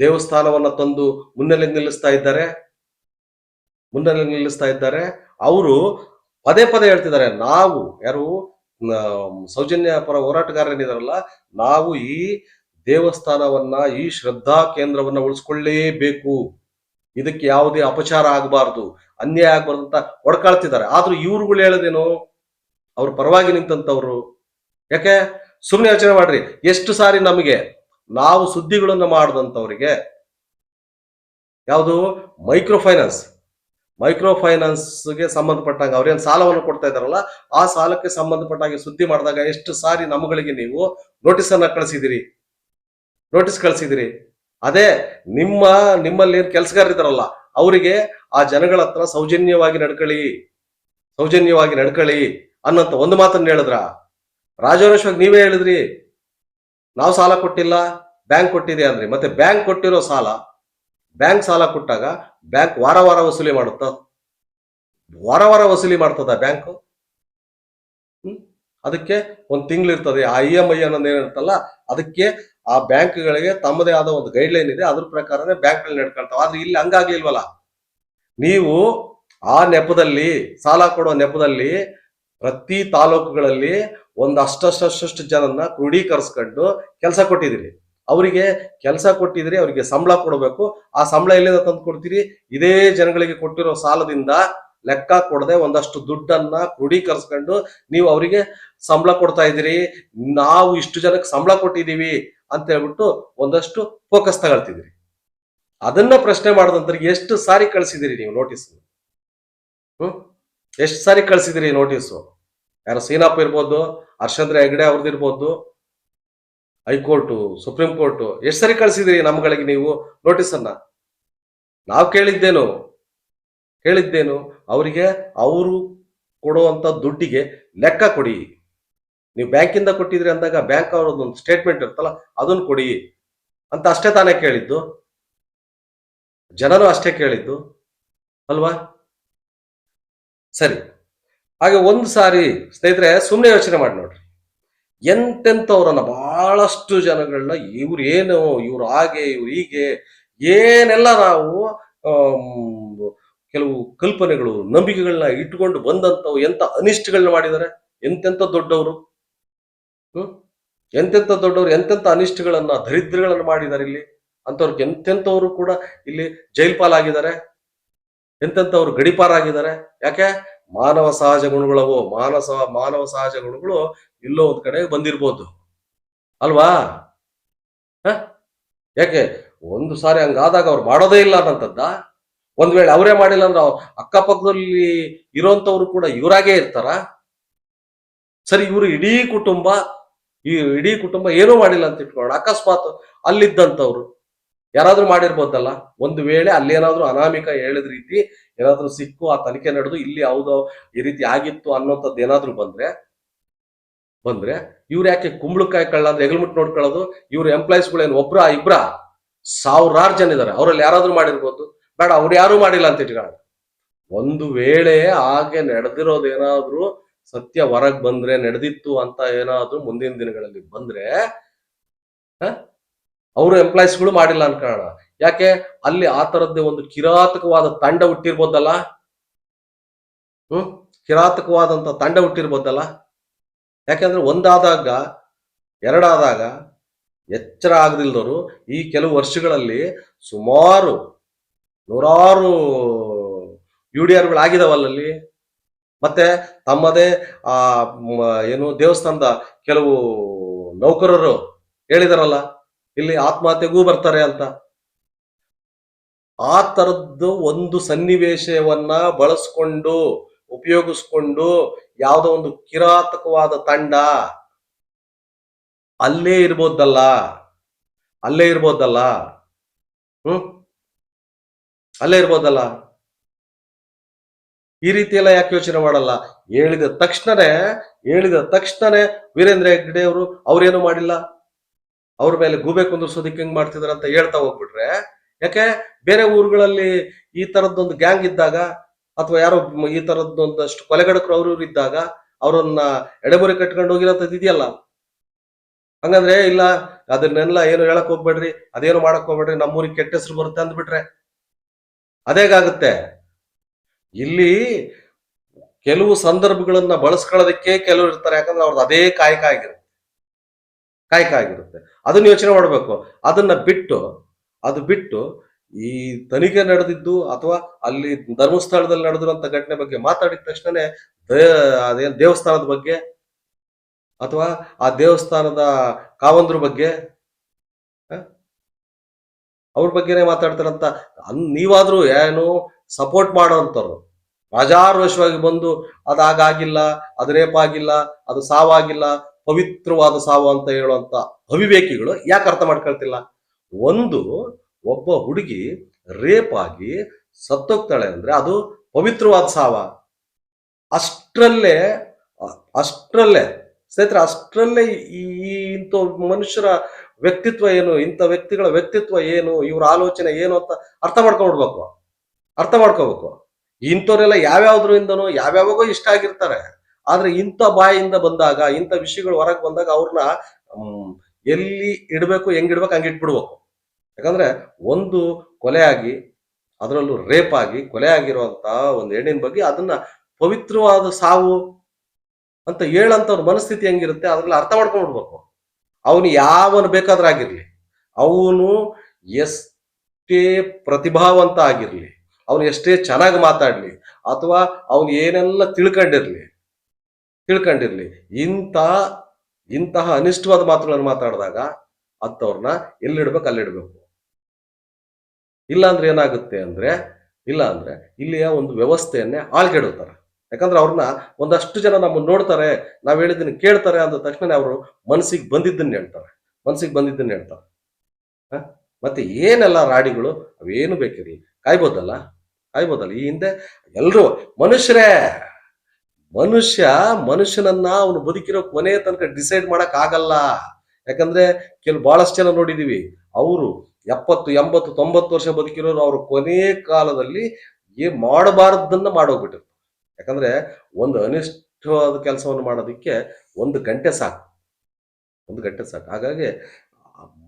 ದೇವಸ್ಥಾನವನ್ನ ತಂದು ಮುನ್ನೆಲೆ ನಿಲ್ಲಿಸ್ತಾ ಇದ್ದಾರೆ. ಮುನ್ನೆಲೆ ನಿಲ್ಲಿಸ್ತಾ ಇದ್ದಾರೆ. ಅವರು ಪದೇ ಪದೇ ಹೇಳ್ತಿದ್ದಾರೆ, ನಾವು ಯಾರು ಸೌಜನ್ಯ ಪರ ಹೋರಾಟಗಾರರೇನಿದಾರಲ್ಲ, ನಾವು ಈ ದೇವಸ್ಥಾನವನ್ನ, ಈ ಶ್ರದ್ಧಾ ಕೇಂದ್ರವನ್ನ ಉಳಿಸ್ಕೊಳ್ಳೇಬೇಕು. ಇದಕ್ಕೆ ಯಾವುದೇ ಅಪಚಾರ ಆಗಬಾರ್ದು, ಅನ್ಯಾಯ ಆಗಬಾರ್ದು ಅಂತ ಹೊಡ್ಕಾಳ್ತಿದ್ದಾರೆ ಆದ್ರೂ ಇವ್ರುಗಳು ಹೇಳೋದೇನು, ಅವ್ರ ಪರವಾಗಿ ನಿಂತಂತವ್ರು. ಯಾಕೆ? ಸುಮ್ಮನೆ ಯೋಚನೆ ಮಾಡ್ರಿ. ಎಷ್ಟು ಸಾರಿ ನಮಗೆ ನಾವು ಸುದ್ದಿಗಳನ್ನು ಮಾಡದಂತವ್ರಿಗೆ ಯಾವುದು? ಮೈಕ್ರೋ ಫೈನಾನ್ಸ್ ಮೈಕ್ರೋ ಫೈನಾನ್ಸ್ಗೆ ಸಂಬಂಧಪಟ್ಟಾಗ ಅವ್ರೇನು ಸಾಲವನ್ನು ಕೊಡ್ತಾ ಇದ್ದಾರಲ್ಲ, ಆ ಸಾಲಕ್ಕೆ ಸಂಬಂಧಪಟ್ಟಾಗಿ ಸುದ್ದಿ ಮಾಡಿದಾಗ ಎಷ್ಟು ಸಾರಿ ನಮ್ಮಗಳಿಗೆ ನೀವು ನೋಟಿಸ್ ಅನ್ನ ಕಳಿಸಿದಿರಿ. ನೋಟಿಸ್ ಕಳಿಸಿದಿರಿ. ಅದೇ ನಿಮ್ಮ, ನಿಮ್ಮಲ್ಲಿ ಏನ್ ಕೆಲಸಗಾರರಿದಾರಲ್ಲ ಅವರಿಗೆ ಆ ಜನಗಳ ಹತ್ರ ಸೌಜನ್ಯವಾಗಿ ನಡ್ಕೊಳ್ಳಿ ಸೌಜನ್ಯವಾಗಿ ನಡ್ಕೊಳ್ಳಿ ಅನ್ನಂತ ಒಂದು ಮಾತನ್ನ ಹೇಳಿದ್ರ? ರಾಜವರೇಶ್ವಾಗಿ ನೀವೇ ಹೇಳಿದ್ರಿ, ನಾವು ಸಾಲ ಕೊಟ್ಟಿಲ್ಲ, ಬ್ಯಾಂಕ್ ಕೊಟ್ಟಿದೆ ಅಂದ್ರಿ. ಮತ್ತೆ ಬ್ಯಾಂಕ್ ಕೊಟ್ಟಿರೋ ಸಾಲ, ಬ್ಯಾಂಕ್ ಸಾಲ ಕೊಟ್ಟಾಗ ಬ್ಯಾಂಕ್ ವಾರ ವಾರ ವಸೂಲಿ ಮಾಡುತ್ತ? ವಾರ ವಾರ ವಸೂಲಿ ಮಾಡ್ತದ ಬ್ಯಾಂಕ್? ಅದಕ್ಕೆ ಒಂದು ತಿಂಗಳಿರ್ತದೆ ಆ ಇ ಎಂ ಐ ಅನ್ನೋದು ಏನಿರ್ತಲ್ಲ ಅದಕ್ಕೆ ಆ ಬ್ಯಾಂಕ್ಗಳಿಗೆ ತಮ್ಮದೇ ಆದ ಒಂದು ಗೈಡ್ ಲೈನ್ ಇದೆ. ಅದ್ರ ಪ್ರಕಾರನೇ ಬ್ಯಾಂಕ್ಗಳು ನಡ್ಕೊಳ್ತಾವ. ಆದ್ರೆ ಇಲ್ಲಿ ಹಂಗಾಗ್ಲಿಲ್ವಲ್ಲ? ನೀವು ಆ ನೆಪದಲ್ಲಿ, ಸಾಲ ಕೊಡೋ ನೆಪದಲ್ಲಿ ಪ್ರತಿ ತಾಲೂಕುಗಳಲ್ಲಿ ಒಂದು ಅಷ್ಟಷ್ಟು ಜನನ್ನ ಕ್ರೋಢೀಕರಿಸ್ಕೊಂಡು ಕೆಲಸ ಕೊಟ್ಟಿದ್ದೀರಿ. ಅವರಿಗೆ ಕೆಲಸ ಕೊಟ್ಟಿದ್ರಿ ಅವರಿಗೆ ಸಂಬಳ ಕೊಡಬೇಕು. ಆ ಸಂಬಳ ಎಲ್ಲಿಂದ ತಂದು ಕೊಡ್ತೀರಿ? ಇದೇ ಜನಗಳಿಗೆ ಕೊಟ್ಟಿರೋ ಸಾಲದಿಂದ ಲೆಕ್ಕ ಕೊಡದೆ ಒಂದಷ್ಟು ದುಡ್ಡನ್ನ ಕ್ರೋಢೀಕರಿಸ್ಕೊಂಡು ನೀವು ಅವರಿಗೆ ಸಂಬಳ ಕೊಡ್ತಾ ಇದ್ದೀರಿ. ನಾವು ಇಷ್ಟು ಜನಕ್ಕೆ ಸಂಬಳ ಕೊಟ್ಟಿದೀವಿ ಅಂತ ಹೇಳ್ಬಿಟ್ಟು ಒಂದಷ್ಟು ಫೋಕಸ್ ತಗೊಳ್ತಿದ್ರಿ ಅದನ್ನ ಪ್ರಶ್ನೆ ಮಾಡಿದಂತರಿಗೆ ಎಷ್ಟು ಸಾರಿ ಕಳಿಸಿದಿರಿ ನೀವು ನೋಟಿಸ್ ಹ್ಮ್? ಎಷ್ಟು ಸಾರಿ ಕಳಿಸಿದಿರಿ ನೋಟಿಸು ಯಾರು ಸೀನಪ್ಪ ಇರ್ಬೋದು, ಹರ್ಷಂದ್ರ ಹೆಗ್ಡೆ ಅವ್ರದ್ದು ಇರ್ಬೋದು, ಹೈಕೋರ್ಟು, ಸುಪ್ರೀಂ ಕೋರ್ಟು, ಎಷ್ಟು ಸರಿ ಕಳಿಸಿದಿರಿ ನಮ್ಗಳಿಗೆ ನೀವು ನೋಟಿಸ್ ಅನ್ನ? ನಾವು ಕೇಳಿದ್ದೇನು? ಕೇಳಿದ್ದೇನು? ಅವರಿಗೆ, ಅವರು ಕೊಡುವಂತ ದುಡ್ಡಿಗೆ ಲೆಕ್ಕ ಕೊಡಿ. ನೀವು ಬ್ಯಾಂಕಿಂದ ಕೊಟ್ಟಿದ್ರಿ ಅಂದಾಗ ಬ್ಯಾಂಕ್ ಅವ್ರದ್ದೊಂದು ಸ್ಟೇಟ್ಮೆಂಟ್ ಇರುತ್ತಲ್ಲ, ಅದನ್ನ ಕೊಡಿ ಅಂತ ಅಷ್ಟೇ ತಾನೇ ಕೇಳಿದ್ದು. ಜನರು ಅಷ್ಟೇ ಕೇಳಿದ್ದು. ಅಲ್ವಾ? ಸರಿ. ಹಾಗೆ ಒಂದು ಸಾರಿ ಸ್ನೇಹಿತರೆ ಸುಮ್ಮನೆ ಯೋಚನೆ ಮಾಡಿ ನೋಡ್ರಿ. ಎಂತೆಂಥವ್ರನ್ನ ಬಹಳಷ್ಟು ಜನಗಳನ್ನ ಇವ್ರು ಏನು, ಇವ್ರು ಹಾಗೆ, ಇವ್ರು ಹೀಗೆ, ಏನೆಲ್ಲ ನಾವು ಕೆಲವು ಕಲ್ಪನೆಗಳು, ನಂಬಿಕೆಗಳನ್ನ ಇಟ್ಕೊಂಡು ಬಂದಂಥವು ಎಂತ ಅನಿಷ್ಟಗಳನ್ನ ಮಾಡಿದ್ದಾರೆ ಎಂತೆಂಥ ದೊಡ್ಡವರು? ಎಂತೆಂತ ದೊಡ್ಡವರು, ಎಂತೆಂಥ ಅನಿಷ್ಟಗಳನ್ನ, ದರಿದ್ರಗಳನ್ನ ಮಾಡಿದ್ದಾರೆ ಇಲ್ಲಿ. ಅಂತವ್ರಿಗೆ ಎಂತೆಂಥವ್ರು ಕೂಡ ಇಲ್ಲಿ ಜೈಲ್ ಪಾಲಾಗಿದ್ದಾರೆ. ಎಂತೆಂಥವ್ರು ಗಡಿಪಾರಾಗಿದ್ದಾರೆ. ಯಾಕೆ? ಮಾನವ ಸಹಜ ಗುಣಗಳವು, ಮಾನಸ, ಮಾನವ ಸಹಜ ಗುಣಗಳು ಇಲ್ಲೋ ಒಂದ್ ಕಡೆ ಬಂದಿರ್ಬೋದು. ಅಲ್ವಾ? ಯಾಕೆ? ಒಂದು ಸಾರಿ ಹಂಗಾದಾಗ ಅವ್ರು ಮಾಡೋದೇ ಇಲ್ಲ ಅನ್ನಂತದ್ದ ಒಂದ್ ವೇಳೆ ಅವರೇ ಮಾಡಿಲ್ಲ ಅಂದ್ರೆ ಅಕ್ಕಪಕ್ಕದಲ್ಲಿ ಇರೋಂಥವ್ರು ಕೂಡ ಇವರಾಗೇ ಇರ್ತಾರ? ಸರಿ, ಇವರು ಇಡೀ ಕುಟುಂಬ ಈ ಇಡೀ ಕುಟುಂಬ ಏನೂ ಮಾಡಿಲ್ಲ ಅಂತ ಇಟ್ಕೊಳ್ಳೋಣ ಅಕಸ್ಮಾತ್ ಅಲ್ಲಿದ್ದಂಥವ್ರು. ಯಾರಾದ್ರೂ ಮಾಡಿರ್ಬೋದಲ್ಲ? ಒಂದು ವೇಳೆ ಅಲ್ಲೇನಾದ್ರೂ ಅನಾಮಿಕ ಹೇಳಿದ ರೀತಿ ಏನಾದ್ರೂ ಸಿಕ್ಕು, ಆ ತನಿಖೆ ನಡೆದು ಇಲ್ಲಿ ಯಾವುದೋ ಈ ರೀತಿ ಆಗಿತ್ತು ಅನ್ನೋಂಥದ್ದು ಏನಾದ್ರೂ ಬಂದ್ರೆ ಬಂದ್ರೆ ಇವ್ರು ಯಾಕೆ ಕುಂಬಳಕಾಯಿ ಕಳ್ಳ ಅಂದ್ರೆ ಹೆಗಲ್ಮುಟ್ ನೋಡ್ಕೊಳ್ಳೋದು? ಇವ್ರ ಎಂಪ್ಲಾಯೀಸ್ಗಳೇನು ಒಬ್ರ, ಇಬ್ರ? ಸಾವಿರಾರು ಜನ ಇದ್ದಾರೆ ಅವರಲ್ಲಿ ಯಾರಾದ್ರೂ ಮಾಡಿರ್ಬೋದು. ಬೇಡ, ಅವ್ರು ಯಾರು ಮಾಡಿಲ್ಲ ಅಂತ ಇಟ್ಕೊಳ್ಳೋಣ ಒಂದು ವೇಳೆ ಹಾಗೆ ನಡೆದಿರೋದೇನಾದ್ರೂ ಸತ್ಯ ಹೊರಗ್ ಬಂದ್ರೆ ನಡೆದಿತ್ತು ಅಂತ ಏನಾದ್ರೂ ಮುಂದಿನ ದಿನಗಳಲ್ಲಿ ಬಂದ್ರೆ ಅವರು ಎಂಪ್ಲಾಯೀಸ್ಗಳು ಮಾಡಿಲ್ಲ ಅನ್ಕೋಣ ಯಾಕೆ? ಅಲ್ಲಿ ಆ ತರದ್ದೇ ಒಂದು ಕಿರಾತಕವಾದ ತಂಡ ಹುಟ್ಟಿರ್ಬೋದಲ್ಲ? ಹ್ಮ್? ಕಿರಾತಕವಾದಂತ ತಂಡ ಹುಟ್ಟಿರ್ಬೋದಲ್ಲ? ಯಾಕೆಂದ್ರೆ ಒಂದಾದಾಗ, ಎರಡಾದಾಗ ಎಚ್ಚರ ಆಗದಿಲ್ದವರು ಈ ಕೆಲವು ವರ್ಷಗಳಲ್ಲಿ ಸುಮಾರು ನೂರಾರು ಯು ಡಿ ಆರ್ಗಳು ಆಗಿದಾವಲ್ಲಲ್ಲಿ ಮತ್ತೆ ತಮ್ಮದೇ, ಆ ಏನು ದೇವಸ್ಥಾನದ ಕೆಲವು ನೌಕರರು ಹೇಳಿದಾರಲ್ಲ, ಇಲ್ಲಿ ಆತ್ಮಹತ್ಯೆಗೂ ಬರ್ತಾರೆ ಅಂತ. ಆ ತರದ್ದು ಒಂದು ಸನ್ನಿವೇಶವನ್ನ ಬಳಸ್ಕೊಂಡು, ಉಪಯೋಗಿಸ್ಕೊಂಡು ಯಾವುದೋ ಒಂದು ಕಿರಾತಕವಾದ ತಂಡ ಅಲ್ಲೇ ಇರ್ಬೋದಲ್ಲ ಅಲ್ಲೇ ಇರ್ಬೋದಲ್ಲ, ಹ್ಮ್? ಅಲ್ಲೇ ಇರ್ಬೋದಲ್ಲ. ಈ ರೀತಿ ಎಲ್ಲ ಯಾಕೆ ಯೋಚನೆ ಮಾಡಲ್ಲ? ಹೇಳಿದ ತಕ್ಷಣನೇ ಹೇಳಿದ ತಕ್ಷಣನೇ ವೀರೇಂದ್ರ ಹೆಗ್ಗಡೆ ಅವರು, ಅವ್ರೇನು ಮಾಡಿಲ್ಲ? ಅವ್ರ ಮೇಲೆ ಗೂಬೆ ಕುಂದಿರ್ಸೋದಕ್ಕೆ ಹೆಂಗ್ ಮಾಡ್ತಿದಾರೆ ಅಂತ ಹೇಳ್ತಾ ಹೋಗ್ಬಿಟ್ರೆ, ಯಾಕೆ? ಬೇರೆ ಊರುಗಳಲ್ಲಿ ಈ ತರದ್ದೊಂದು ಗ್ಯಾಂಗ್ ಇದ್ದಾಗ, ಅಥವಾ ಯಾರೋ ಈ ತರದ್ದೊಂದಷ್ಟು ಕೊಲೆಗಡಕರು ಅವ್ರ ಇವ್ರು ಇದ್ದಾಗ, ಅವರನ್ನ ಎಡೆಮುರಿ ಕಟ್ಕೊಂಡು ಹೋಗಿರೋಂಥದ್ದು ಇದೆಯಲ್ಲ? ಹಂಗಂದ್ರೆ, ಇಲ್ಲ, ಅದನ್ನೆಲ್ಲ ಏನು ಹೇಳಕ್ ಹೋಗ್ಬೇಡ್ರಿ, ಅದೇನು ಮಾಡಕ್ ಹೋಗ್ಬೇಡ್ರಿ, ನಮ್ಮೂರಿಗೆ ಕೆಟ್ಟ ಹೆಸರು ಬರುತ್ತೆ ಅಂದ್ಬಿಟ್ರೆ. ಅದೇಗಾಗುತ್ತೆ? ಇಲ್ಲಿ ಕೆಲವು ಸಂದರ್ಭಗಳನ್ನ ಬಳಸ್ಕೊಳ್ಳೋದಕ್ಕೆ ಕೆಲವರು ಇರ್ತಾರೆ, ಯಾಕಂದ್ರೆ ಅವ್ರದ್ದು ಅದೇ ಕಾಯಕ ಆಗಿರುತ್ತೆ. ಕಾಯಕ ಆಗಿರುತ್ತೆ. ಅದನ್ನ ಯೋಚನೆ ಮಾಡಬೇಕು. ಅದನ್ನ ಬಿಟ್ಟು, ಅದು ಬಿಟ್ಟು ಈ ತನಿಖೆ ನಡೆದಿದ್ದು ಅಥವಾ ಅಲ್ಲಿ ಧರ್ಮಸ್ಥಳದಲ್ಲಿ ನಡೆದಿರುವಂತ ಘಟನೆ ಬಗ್ಗೆ ಮಾತಾಡಿದ ತಕ್ಷಣನೇ ಅದೇನ್ ದೇವಸ್ಥಾನದ ಬಗ್ಗೆ ಅಥವಾ ಆ ದೇವಸ್ಥಾನದ ಕಾವಂದ್ರ ಬಗ್ಗೆ? ಅವ್ರ ಬಗ್ಗೆನೇ ಮಾತಾಡ್ತಾರಂತ. ಅನ್- ನೀವಾದ್ರೂ ಏನು ಸಪೋರ್ಟ್ ಮಾಡೋಂಥವ್ರು ರಾಜಾರೋಷವಾಗಿ ಬಂದು ಅದಾಗಿಲ್ಲ ಅದು ರೇಪಾಗಿಲ್ಲ, ಅದು ಸಾವಾಗಿಲ್ಲ, ಪವಿತ್ರವಾದ ಸಾವು ಅಂತ ಹೇಳುವಂತ ಅವಿವೇಕಿಗಳು ಯಾಕೆ ಅರ್ಥ ಮಾಡ್ಕೊಳ್ತಿಲ್ಲ? ಒಂದು, ಒಬ್ಬ ಹುಡುಗಿ ರೇಪಾಗಿ ಸತ್ತೋಗ್ತಾಳೆ ಅಂದ್ರೆ ಅದು ಪವಿತ್ರವಾದ ಸಾವ. ಅಷ್ಟರಲ್ಲೇ ಅಷ್ಟರಲ್ಲೇ, ಸ್ನೇಹಿತರೆ, ಅಷ್ಟರಲ್ಲೇ ಈ ಇಂಥ ಮನುಷ್ಯರ ವ್ಯಕ್ತಿತ್ವ ಏನು, ಇಂಥ ವ್ಯಕ್ತಿಗಳ ವ್ಯಕ್ತಿತ್ವ ಏನು, ಇವ್ರ ಆಲೋಚನೆ ಏನು ಅಂತ ಅರ್ಥ ಮಾಡ್ಕೊಂಡ್ಬಿಡ್ಬೇಕು ಅರ್ಥ ಮಾಡ್ಕೋಬೇಕು ಇಂಥವ್ರೆಲ್ಲ ಯಾವ್ಯಾವ್ದ್ರಿಂದನೋ ಯಾವ್ಯಾವಾಗೋ ಇಷ್ಟ ಆಗಿರ್ತಾರೆ. ಆದ್ರೆ ಇಂಥ ಬಾಯಿಂದ ಬಂದಾಗ, ಇಂಥ ವಿಷಯಗಳು ಹೊರಗೆ ಬಂದಾಗ ಅವ್ರನ್ನ ಎಲ್ಲಿ ಇಡ್ಬೇಕು, ಹೆಂಗ್ ಇಡ್ಬೇಕು ಹಂಗೆ ಇಟ್ಬಿಡ್ಬೇಕು. ಯಾಕಂದ್ರೆ ಒಂದು ಕೊಲೆ ಆಗಿ ಅದರಲ್ಲೂ ರೇಪ್ ಆಗಿ, ಕೊಲೆ ಆಗಿರುವಂತ ಒಂದು ಹೆಣ್ಣಿನ ಬಗ್ಗೆ ಅದನ್ನ ಪವಿತ್ರವಾದ ಸಾವು ಅಂತ ಹೇಳಂತವ್ರ ಮನಸ್ಥಿತಿ ಹೆಂಗಿರುತ್ತೆ ಅದ್ರಲ್ಲಿ ಅರ್ಥ ಮಾಡ್ಕೊಂಡ್ಬಿಡ್ಬೇಕು. ಅವನು ಯಾವನು ಬೇಕಾದ್ರೂ ಆಗಿರಲಿ ಅವನು ಎಷ್ಟೇ ಪ್ರತಿಭಾವಂತ ಆಗಿರ್ಲಿ ಅವನು ಎಷ್ಟೇ ಚೆನ್ನಾಗಿ ಮಾತಾಡ್ಲಿ ಅಥವಾ ಅವನು ಏನೆಲ್ಲ ತಿಳ್ಕೊಂಡಿರ್ಲಿ ತಿಳ್ಕೊಂಡಿರ್ಲಿ, ಇಂಥ, ಇಂತಹ ಅನಿಷ್ಟವಾದ ಮಾತುಗಳನ್ನು ಮಾತಾಡಿದಾಗ ಅಂಥವ್ರನ್ನ ಎಲ್ಲಿಡ್ಬೇಕು ಅಲ್ಲಿಡ್ಬೇಕು. ಇಲ್ಲ ಅಂದ್ರೆ ಏನಾಗುತ್ತೆ ಅಂದ್ರೆ ಇಲ್ಲ ಅಂದ್ರೆ ಇಲ್ಲಿಯ ಒಂದು ವ್ಯವಸ್ಥೆಯನ್ನೇ ಆಳ್ಗೆಡುತ್ತಾರೆ ಯಾಕಂದ್ರೆ ಅವ್ರನ್ನ ಒಂದಷ್ಟು ಜನ ನಮ್ಮನ್ನು ನೋಡ್ತಾರೆ, ನಾವು ಹೇಳಿದ್ದನ್ನ ಕೇಳ್ತಾರೆ ಅಂದ ತಕ್ಷಣ ಅವರು ಮನಸ್ಸಿಗೆ ಬಂದಿದ್ದನ್ನ ಹೇಳ್ತಾರೆ ಮನಸ್ಸಿಗೆ ಬಂದಿದ್ದನ್ನ ಹೇಳ್ತಾರೆ? ಮತ್ತೆ ಏನೆಲ್ಲ ರಾಡಿಗಳು, ಅವೇನು ಬೇಕಿರಿ ಕಾಯ್ಬೋದಲ್ಲ? ಕಾಯ್ಬೋದಲ್ಲ ಈ ಹಿಂದೆ ಎಲ್ಲರೂ ಮನುಷ್ಯರೇ, ಮನುಷ್ಯ ಮನುಷ್ಯನನ್ನ ಅವನು ಬದುಕಿರೋ ಕೊನೆ ತನಕ ಡಿಸೈಡ್ ಮಾಡಕ್ ಆಗಲ್ಲ ಯಾಕಂದ್ರೆ ಕೆಲವು ಬಹಳಷ್ಟು ಜನ ನೋಡಿದೀವಿ, ಅವರು ಎಪ್ಪತ್ತು, ಎಂಬತ್ತು, ತೊಂಬತ್ತು ವರ್ಷ ಬದುಕಿರೋರು ಅವ್ರ ಕೊನೆ ಕಾಲದಲ್ಲಿ ಏನ್ ಮಾಡಬಾರ್ದನ್ನ ಮಾಡೋಗ್ಬಿಟ್ಟಿರ್ತಾರೆ ಯಾಕಂದ್ರೆ, ಒಂದು ಅನಿಷ್ಟವಾದ ಕೆಲಸವನ್ನು ಮಾಡೋದಕ್ಕೆ ಒಂದು ಗಂಟೆ ಸಾಕು. ಒಂದು ಗಂಟೆ ಸಾಕು. ಹಾಗಾಗಿ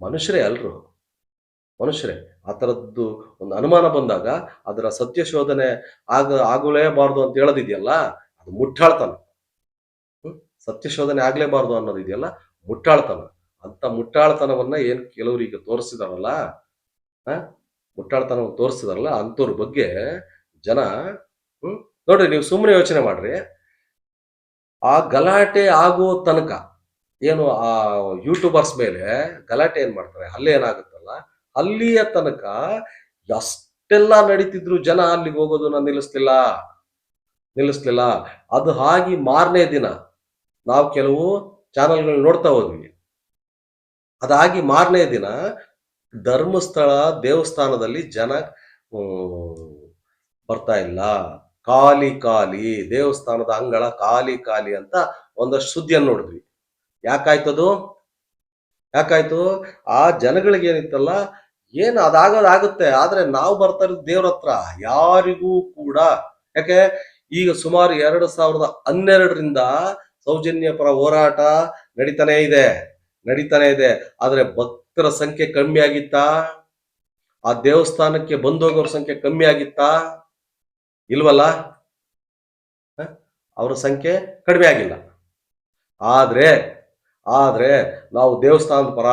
ಮನುಷ್ಯರೇ ಅಲ್ರು ಮನುಷ್ಯರೇ, ಆ ಥರದ್ದು ಒಂದು ಅನುಮಾನ ಬಂದಾಗ ಅದರ ಸತ್ಯ ಶೋಧನೆ ಆಗ ಆಗಲೇಬಾರ್ದು ಅಂತ ಹೇಳೋದಿದೆಯಲ್ಲ, ಅದು ಮುಟ್ಟಾಳ್ತನ? ಸತ್ಯ ಶೋಧನೆ ಆಗಲೇಬಾರ್ದು ಅನ್ನೋದಿದೆಯಲ್ಲ ಮುಟ್ಟಾಳ್ತಾನ. ಅಂತ ಮುಟ್ಟಾಳ್ತನವನ್ನ ಏನು ಕೆಲವರು ಈಗ ತೋರಿಸಿದಾರಲ್ಲ ಮುಟ್ಟಾಳ್ತನವನ್ನು ತೋರಿಸಿದಾರಲ್ಲ, ಅಂಥವ್ರ ಬಗ್ಗೆ ಜನ, ಹ್ಮ್, ನೋಡ್ರಿ ನೀವು ಸುಮ್ಮನೆ ಯೋಚನೆ ಮಾಡ್ರಿ. ಆ ಗಲಾಟೆ ಆಗೋ ತನಕ, ಏನು ಆ ಯೂಟ್ಯೂಬರ್ಸ್ ಮೇಲೆ ಗಲಾಟೆ ಏನ್ ಮಾಡ್ತಾರೆ? ಅಲ್ಲೇ ಏನಾಗುತ್ತಲ್ಲ ಅಲ್ಲಿಯ ತನಕ ಎಷ್ಟೆಲ್ಲ ನಡೀತಿದ್ರು ಜನ ಅಲ್ಲಿಗೆ ಹೋಗೋದನ್ನ ನಿಲ್ಲಿಸ್ಲಿಲ್ಲ. ನಿಲ್ಲಿಸ್ಲಿಲ್ಲ. ಅದು ಹಾಗೆ ಮಾರನೇ ದಿನ ನಾವು ಕೆಲವು ಚಾನೆಲ್ಗಳು ನೋಡ್ತಾ ಹೋದ್ವಿ. ಅದಾಗಿ ಮಾರನೇ ದಿನ ಧರ್ಮಸ್ಥಳ ದೇವಸ್ಥಾನದಲ್ಲಿ ಜನ ಬರ್ತಾ ಇಲ್ಲ. ಖಾಲಿ ಖಾಲಿ ದೇವಸ್ಥಾನದ ಅಂಗಳ ಖಾಲಿ ಖಾಲಿ ಅಂತ ಒಂದಷ್ಟು ಸುದ್ದಿಯನ್ನು ನೋಡಿದ್ವಿ. ಯಾಕಾಯ್ತದು? ಯಾಕಾಯ್ತು? ಆ ಜನಗಳಿಗೆ ಏನಿತ್ತಲ್ಲ ಏನು ಅದಾಗೋದಾಗುತ್ತೆ? ಆದ್ರೆ ನಾವು ಬರ್ತಾ ಇರೋದು ದೇವ್ರ ಹತ್ರ, ಯಾರಿಗೂ ಕೂಡ. ಯಾಕೆ? ಈಗ ಸುಮಾರು ಎರಡು ಸಾವಿರದ ಹನ್ನೆರಡರಿಂದ ಸೌಜನ್ಯ ಪರ ಹೋರಾಟ ನಡೀತಾನೆ ಇದೆ. ನಡೀತಾನೆ ಇದೆ. ಆದ್ರೆ ಭಕ್ತರ ಸಂಖ್ಯೆ ಕಮ್ಮಿ ಆಗಿತ್ತಾ? ಆ ದೇವಸ್ಥಾನಕ್ಕೆ ಬಂದೋಗೋರ ಸಂಖ್ಯೆ ಕಮ್ಮಿ ಆಗಿತ್ತಾ? ಇಲ್ವಲ್ಲ? ಅವರ ಸಂಖ್ಯೆ ಕಡಿಮೆ ಆಗಿಲ್ಲ. ಆದ್ರೆ ಆದ್ರೆ ನಾವು ದೇವಸ್ಥಾನದ ಪರ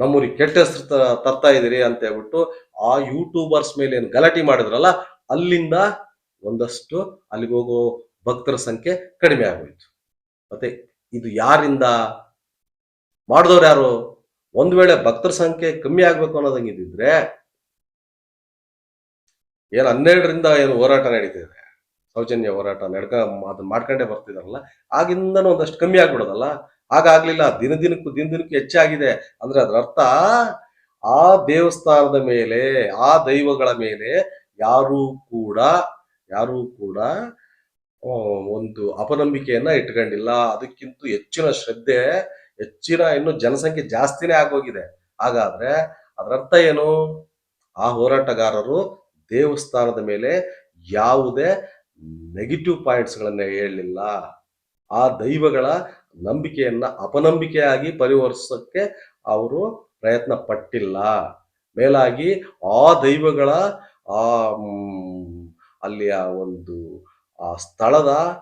ನಮ್ಮೂರಿಗೆ ಕೆಟ್ಟ ಹೆಸರು ತರ್ತಾ ಇದ್ದೀರಿ ಅಂತ ಹೇಳ್ಬಿಟ್ಟು ಆ ಯೂಟ್ಯೂಬರ್ಸ್ ಮೇಲೆ ಏನು ಗಲಾಟೆ ಮಾಡಿದ್ರಲ್ಲ, ಅಲ್ಲಿಂದ ಒಂದಷ್ಟು ಅಲ್ಲಿಗೆ ಹೋಗೋ ಭಕ್ತರ ಸಂಖ್ಯೆ ಕಡಿಮೆ ಆಗೋಯ್ತು. ಮತ್ತೆ ಇದು ಯಾರಿಂದ ಮಾಡಿದವ್ರು ಯಾರು? ಒಂದ್ ವೇಳೆ ಭಕ್ತರ ಸಂಖ್ಯೆ ಕಮ್ಮಿ ಆಗ್ಬೇಕು ಅನ್ನೋದಂಗಿದ್ರೆ ಏನು ಹನ್ನೆರಡರಿಂದ ಏನು ಹೋರಾಟ ನಡೀತಿದೆ. ಸೌಜನ್ಯ ಹೋರಾಟ ನಡ್ಕ ಅದನ್ನ ಮಾಡ್ಕೊಂಡೇ ಬರ್ತಿದಾರಲ್ಲ, ಆಗಿಂದನೂ ಒಂದಷ್ಟು ಕಮ್ಮಿ ಆಗ್ಬಿಡೋದಲ್ಲ. ಆಗ ಆಗ್ಲಿಲ್ಲ ದಿನ ದಿನಕ್ಕೂ ದಿನ ದಿನಕ್ಕೂ ಹೆಚ್ಚಾಗಿದೆ. ಅಂದ್ರೆ ಅದರ ಅರ್ಥ, ಆ ದೇವಸ್ಥಾನದ ಮೇಲೆ, ಆ ದೈವಗಳ ಮೇಲೆ ಯಾರೂ ಕೂಡ ಯಾರೂ ಕೂಡ ಒಂದು ಅಪನಂಬಿಕೆಯನ್ನ ಇಟ್ಕೊಂಡಿಲ್ಲ. ಅದಕ್ಕಿಂತ ಹೆಚ್ಚಿನ ಶ್ರದ್ಧೆ, ಹೆಚ್ಚಿನ ಇನ್ನು ಜನಸಂಖ್ಯೆ ಜಾಸ್ತಿನೇ ಆಗೋಗಿದೆ. ಹಾಗಾದ್ರೆ ಅದರ ಅರ್ಥ ಏನು? ಆ ಹೋರಾಟಗಾರರು ದೇವಸ್ಥಾನದ ಮೇಲೆ ಯಾವುದೇ ನೆಗೆಟಿವ್ ಪಾಯಿಂಟ್ಸ್ಗಳನ್ನ ಹೇಳಲಿಲ್ಲ. ಆ ದೈವಗಳ ನಂಬಿಕೆಯನ್ನ ಅಪನಂಬಿಕೆಯಾಗಿ ಪರಿವರ್ತಿಸಕ್ಕೆ ಅವರು ಪ್ರಯತ್ನ ಪಟ್ಟಿಲ್ಲ ಮೇಲಾಗಿ ಆ ದೈವಗಳ, ಆ ಅಲ್ಲಿಯ ಒಂದು, ಆ ಸ್ಥಳದ,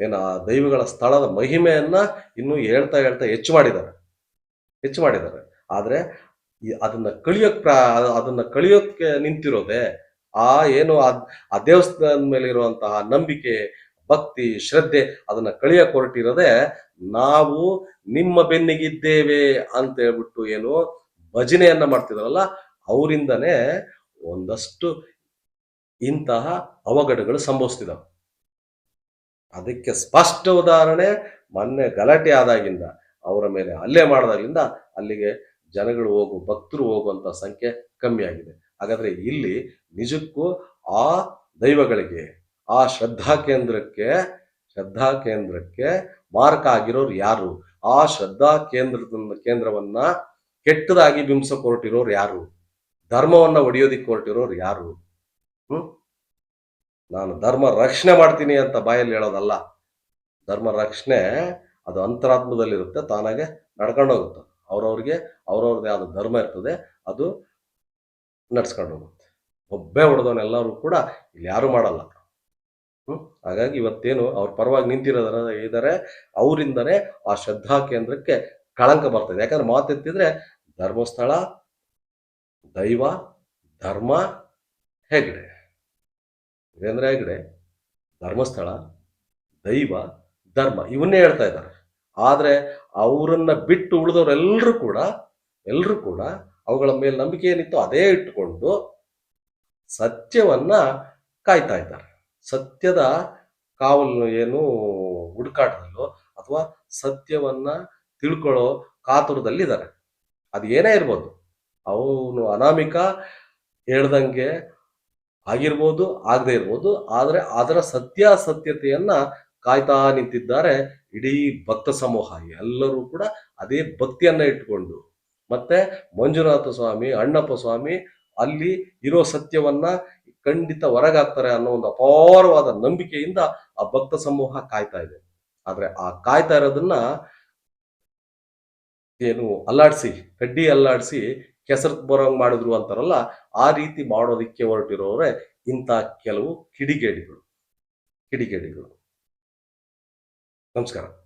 ಏನ, ಆ ದೈವಗಳ ಸ್ಥಳದ ಮಹಿಮೆಯನ್ನ ಇನ್ನೂ ಹೇಳ್ತಾ ಹೇಳ್ತಾ ಹೆಚ್ಚು ಮಾಡಿದ್ದಾರೆ. ಹೆಚ್ಚು ಮಾಡಿದ್ದಾರೆ. ಆದ್ರೆ ಅದನ್ನ ಕಳಿಯೋಕ್ ಪ್ರ, ಅದನ್ನ ಕಳಿಯೋಕ್ಕೆ ನಿಂತಿರೋದೆ, ಆ, ಏನು, ಆ ದೇವಸ್ಥಾನದ ಮೇಲೆ ಇರುವಂತಹ ನಂಬಿಕೆ ಭಕ್ತಿ, ಶ್ರದ್ಧೆ ಅದನ್ನ ಕಳಿಯ ಹೊರಟಿರೋದೆ ನಾವು ನಿಮ್ಮ ಬೆನ್ನಿಗಿದ್ದೇವೆ ಅಂತ ಹೇಳ್ಬಿಟ್ಟು ಏನು ಭಜನೆಯನ್ನ ಮಾಡ್ತಿದಾರಲ್ಲ, ಅವರಿಂದನೇ ಒಂದಷ್ಟು ಇಂತಹ ಅವಘಡಗಳು ಸಂಭವಿಸ್ತಿದಾವೆ. ಅದಕ್ಕೆ ಸ್ಪಷ್ಟ ಉದಾಹರಣೆ, ಮೊನ್ನೆ ಗಲಾಟೆ ಆದಾಗಿಂದ, ಅವರ ಮೇಲೆ ಹಲ್ಲೆ ಮಾಡದಾಗಿಂದ ಅಲ್ಲಿಗೆ ಜನಗಳು ಹೋಗು, ಭಕ್ತರು ಹೋಗುವಂತ ಸಂಖ್ಯೆ ಕಮ್ಮಿ ಆಗಿದೆ. ಹಾಗಾದ್ರೆ ಇಲ್ಲಿ ನಿಜಕ್ಕೂ ಆ ದೈವಗಳಿಗೆ ಆ ಶ್ರದ್ಧಾ ಕೇಂದ್ರಕ್ಕೆ ಶ್ರದ್ಧಾ ಕೇಂದ್ರಕ್ಕೆ ಮಾರ್ಕ್ ಆಗಿರೋರು ಯಾರು? ಆ ಶ್ರದ್ಧಾ ಕೇಂದ್ರದ ಕೇಂದ್ರವನ್ನ ಕೆಟ್ಟದಾಗಿ ಬಿಂಬಿಸಕ್ ಹೊರಟಿರೋರು ಯಾರು? ಧರ್ಮವನ್ನ ಒಡೆಯೋದಿಕ್ಕೆ ಹೊರಟಿರೋರು ಯಾರು? ಹ್ಮ್? ನಾನು ಧರ್ಮ ರಕ್ಷಣೆ ಮಾಡ್ತೀನಿ ಅಂತ ಬಾಯಲ್ಲಿ ಹೇಳೋದಲ್ಲ. ಧರ್ಮ ರಕ್ಷಣೆ ಅದು ಅಂತರಾತ್ಮದಲ್ಲಿರುತ್ತೆ, ತಾನಾಗೆ ನಡ್ಕೊಂಡು ಹೋಗುತ್ತೆ ಅವ್ರವ್ರಿಗೆ ಅವ್ರವ್ರದ್ದೇ ಆದ ಧರ್ಮ ಇರ್ತದೆ, ಅದು ನಡ್ಸ್ಕೊಂಡು ಹೋಗುತ್ತೆ ಒಬ್ಬೇ ಹೊಡೆದವನೆಲ್ಲರೂ ಕೂಡ ಇಲ್ಲಿ ಯಾರು ಮಾಡಲ್ಲ. ಹಾಗಾಗಿ ಇವತ್ತೇನು ಅವ್ರ ಪರವಾಗಿ ನಿಂತಿರೋದರ ಇದ್ದಾರೆ ಅವರಿಂದನೇ ಆ ಶ್ರದ್ಧಾ ಕೇಂದ್ರಕ್ಕೆ ಕಳಂಕ ಬರ್ತದೆ ಯಾಕಂದ್ರೆ ಮಾತೆತ್ತಿದ್ರೆ ಧರ್ಮಸ್ಥಳ, ದೈವ, ಧರ್ಮ, ಹೆಗ್ಡೆ. ವೀರೇಂದ್ರ ಹೆಗ್ಡೆ, ಧರ್ಮಸ್ಥಳ, ದೈವ, ಧರ್ಮ, ಇವನ್ನೇ ಹೇಳ್ತಾ ಇದ್ದಾರೆ. ಆದ್ರೆ ಅವರನ್ನ ಬಿಟ್ಟು ಉಳಿದವರೆಲ್ಲರೂ ಕೂಡ, ಎಲ್ಲರೂ ಕೂಡ ಅವುಗಳ ಮೇಲೆ ನಂಬಿಕೆ ಏನಿತ್ತು ಅದೇ ಇಟ್ಟುಕೊಂಡು ಸತ್ಯವನ್ನ ಕಾಯ್ತಾ ಇದ್ದಾರೆ. ಸತ್ಯದ ಕಾವಲು ಏನು ಹುಡುಕಾಟದಲ್ಲೋ ಅಥವಾ ಸತ್ಯವನ್ನ ತಿಳ್ಕೊಳ್ಳೋ ಕಾತುರದಲ್ಲಿದ್ದಾರೆ. ಅದು ಏನೇ ಇರ್ಬೋದು. ಅವನು ಅನಾಮಿಕ ಹೇಳ್ದಂಗೆ ಆಗಿರ್ಬೋದು, ಆಗದೆ ಇರ್ಬೋದು, ಆದರೆ ಅದರ ಸತ್ಯಾಸತ್ಯತೆಯನ್ನ ಕಾಯ್ತಾ ನಿಂತಿದ್ದಾರೆ ಇಡೀ ಭಕ್ತ ಸಮೂಹ. ಎಲ್ಲರೂ ಕೂಡ ಅದೇ ಭಕ್ತಿಯನ್ನ ಇಟ್ಟುಕೊಂಡು. ಮತ್ತೆ ಮಂಜುನಾಥ ಸ್ವಾಮಿ, ಅಣ್ಣಪ್ಪ ಸ್ವಾಮಿ ಅಲ್ಲಿ ಇರೋ ಸತ್ಯವನ್ನ ಖಂಡಿತ ಹೊರಗಾಗ್ತಾರೆ ಅನ್ನೋ ಒಂದು ಅಪಾರವಾದ ನಂಬಿಕೆಯಿಂದ ಆ ಭಕ್ತ ಸಮೂಹ ಕಾಯ್ತಾ ಇದೆ. ಆದ್ರೆ ಆ ಕಾಯ್ತಾ ಇರೋದನ್ನ ಏನು ಅಲ್ಲಾಡ್ಸಿ, ಕಡ್ಡಿ ಅಲ್ಲಾಡ್ಸಿ ಕೆಸರು ಬರೋಂಗ್ ಮಾಡಿದ್ರು ಅಂತಾರಲ್ಲ, ಆ ರೀತಿ ಮಾಡೋದಿಕ್ಕೆ ಹೊರಟಿರೋರೆ ಇಂಥ ಕೆಲವು ಕಿಡಿಗೇಡಿಗಳು. ಕಿಡಿಗೇಡಿಗಳು. ನಮಸ್ಕಾರ.